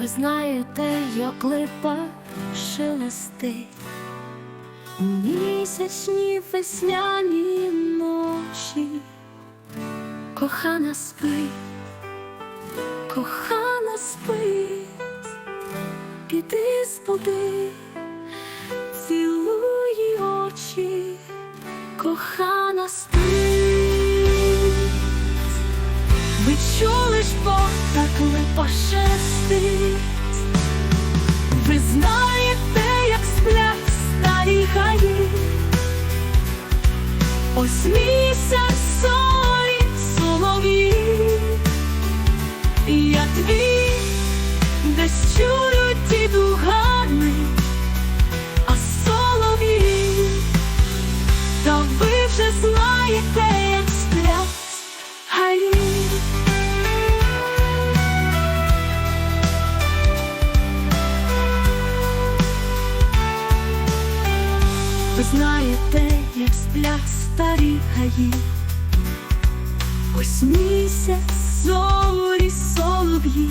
Ви знаєте, як липа шелестить у місячні весняні ночі. Кохана спить, кохана спить, піди спуди, цілуй очі, кохана Ви чули ж Бог так шелестить Ви знаєте, як сплять старі гаї. Ось місяць солі солові, І Я твій Ви знаєте, як сплять старі гаї, ось місяць зорі солов'ї,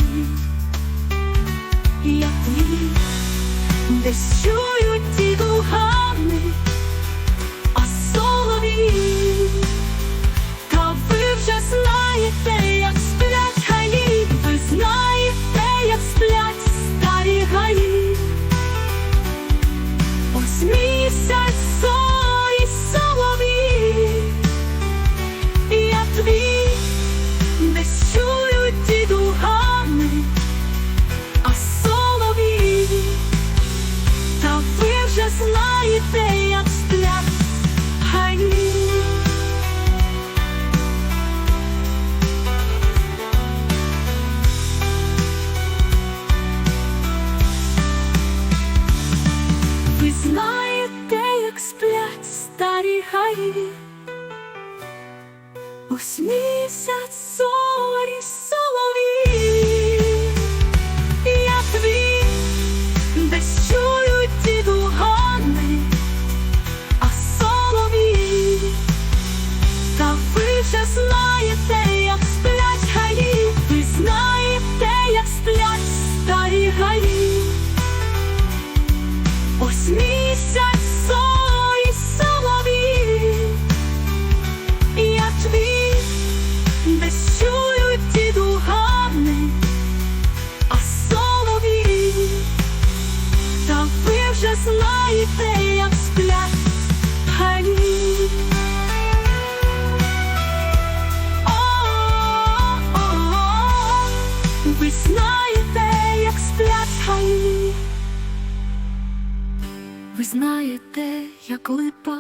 Ви знаєте, як сплять старі гаї, ось місяць знаєте, як сплять гаї. О-о-о, Ви знаєте, як сплять гаї. Ви знаєте, як липа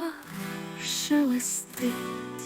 шелестить